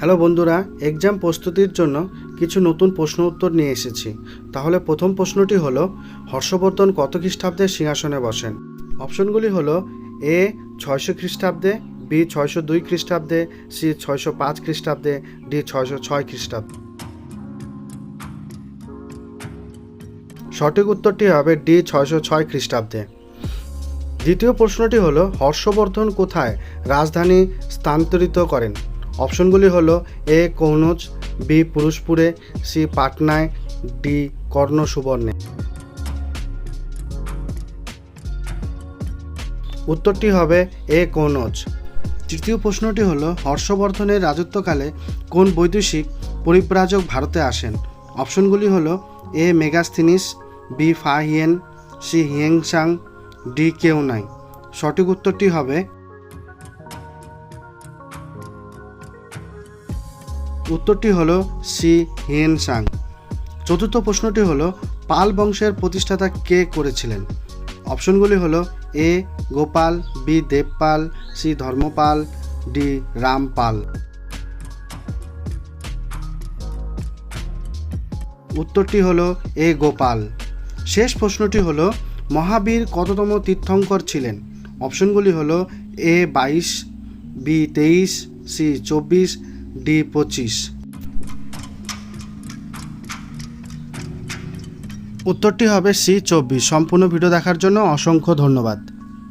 Hello বন্ধুরা exam প্রস্তুতির জন্য কিছু নতুন প্রশ্ন উত্তর নিয়ে এসেছি। তাহলে প্রথম প্রশ্নটি হলো, হর্ষবর্ধন কত খ্রিস্টাব্দে সিংহাসনে বসেন? অপশনগুলি হলো, এ ছয়শো খ্রিস্টাব্দে, বি ছয়শো দুই খ্রিস্টাব্দে, সি ছয়শো পাঁচ খ্রিস্টাব্দে, ডি ছয়শো ছয় খ্রিস্টাব্দে। সঠিক উত্তরটি হবে ডি ছয়শো ছয় খ্রিস্টাব্দে। দ্বিতীয় প্রশ্নটি হলো, হর্ষবর্ধন কোথায় রাজধানী স্থানান্তরিত করেন? অপশনগুলি হলো এ কৌনজ বি, পুরুষপুরে, সি, পাটনায়, ডি কর্ণ সুবর্ণে উত্তরটি হবে এ কৌনজ তৃতীয় প্রশ্নটি হলো হর্ষবর্ধনের রাজত্বকালে কোন বৈদেশিক পরিব্রাজক ভারতে আসেন? অপশনগুলি হল A, Megasthenes, B Fahien C, Hiuen Tsang, D, কেউ নাই। সঠিক উত্তরটি হবে উত্তরটি হলো সি হিয়েনসাং। চতুর্থ প্রশ্নটি হলো, পাল বংশের প্রতিষ্ঠাতা কে করেছিলেন? অপশনগুলি হলো, A Gopal, B Devpal, C Dharmapal, D Rampal. উত্তরটি হলো, এ গোপাল। শেষ প্রশ্নটি হলো, মহাবীর কততম তীর্থঙ্কর ছিলেন? অপশনগুলি হলো, এ বাইশ, বি তেইশ, সি চব্বিশ ডি পঁচিশ। উত্তরটি হবে সি চব্বিশ। সম্পূর্ণ ভিডিও দেখার জন্য অসংখ্য ধন্যবাদ।